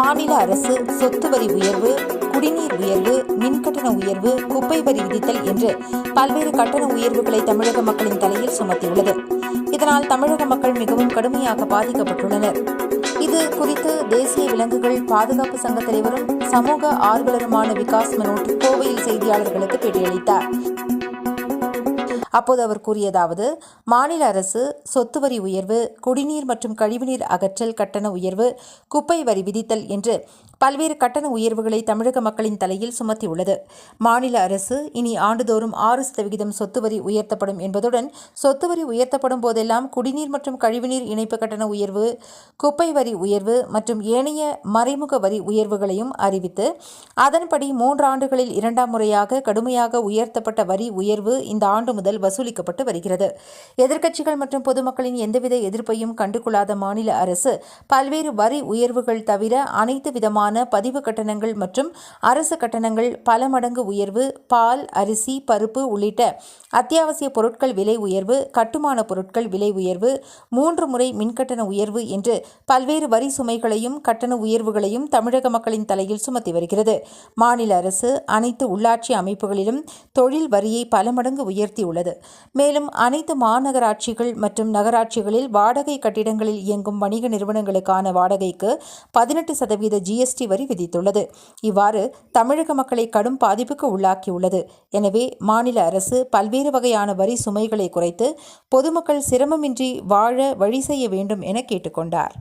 மாநில அரசு சொத்து வரி உயர்வு குடிநீர் உயர்வு மின்கட்டண உயர்வு குப்பை வரி விதித்தல் என்று பல்வேறு கட்டண உயர்வுகளை தமிழக மக்களின் தலையில் சுமத்தியுள்ளது. இதனால் தமிழக மக்கள் மிகவும் கடுமையாக பாதிக்கப்பட்டுள்ளனர். இது குறித்து தேசிய விலங்குகள் பாதுகாப்பு சங்க தலைவரும் சமூக ஆர்வலருமான விகாஸ் மனோட் கோவையில் செய்தியாளர்களுக்கு பேட்டியளித்தார். அப்போது அவர் கூறியதாவது மாநில அரசு சொத்து வரி உயர்வு குடிநீர் மற்றும் கழிவுநீர் அகற்றல் கட்டண உயர்வு குப்பை வரி விதித்தல் என்று பல்வேறு கட்டண உயர்வுகளை தமிழக மக்களின் தலையில் சுமத்தியுள்ளது. மாநில அரசு இனி ஆண்டுதோறும் ஆறு சதவிகிதம் சொத்து வரி உயர்த்தப்படும் என்பதுடன் சொத்து வரி உயர்த்தப்படும் போதெல்லாம் குடிநீர் மற்றும் கழிவுநீர் இணைப்பு கட்டண உயர்வு குப்பை வரி உயர்வு மற்றும் ஏனைய மறைமுக வரி உயர்வுகளையும் அறிவித்து அதன்படி மூன்று ஆண்டுகளில் இரண்டாம் முறையாக கடுமையாக உயர்த்தப்பட்ட வரி உயர்வு இந்த ஆண்டு முதல் வசூலிக்கப்பட்டு வருகிறது. எதிர்க்கட்சிகள் மற்றும் பொதுமக்களின் எந்தவித எதிர்ப்பையும் கண்டுகொள்ளாத மாநில அரசு பல்வேறு வரி உயர்வுகள் தவிர அனைத்து விதமான பதிவு கட்டணங்கள் மற்றும் அரசு கட்டணங்கள் பல மடங்கு உயர்வு பால் அரிசி பருப்பு உள்ளிட்ட அத்தியாவசிய பொருட்கள் விலை உயர்வு கட்டுமான பொருட்கள் விலை உயர்வு மூன்று முறை மின்கட்டண உயர்வு என்று பல்வேறு வரி சுமைகளையும் கட்டண உயர்வுகளையும் தமிழக மக்களின் தலையில் சுமத்தி வருகிறது. மாநில அரசு அனைத்து உள்ளாட்சி அமைப்புகளிலும் தொழில் வரியை பல மடங்கு உயர்த்தியுள்ளது. மேலும் அனைத்து மாநகராட்சிகள் மற்றும் நகராட்சிகளில் வாடகை கட்டிடங்களில் இயங்கும் வணிக நிறுவனங்களுக்கான வாடகைக்கு பதினெட்டு சதவீத ஜிஎஸ்டி வரி விதித்துள்ளது. இவ்வாறு தமிழக மக்களை கடும் பாதிப்புக்கு உள்ளாக்கியுள்ளது. எனவே மாநில அரசு பல்வேறு வகையான வரி சுமைகளை குறைத்து பொதுமக்கள் சிரமமின்றி வாழ வழி செய்ய வேண்டும் என கேட்டுக்கொண்டார்.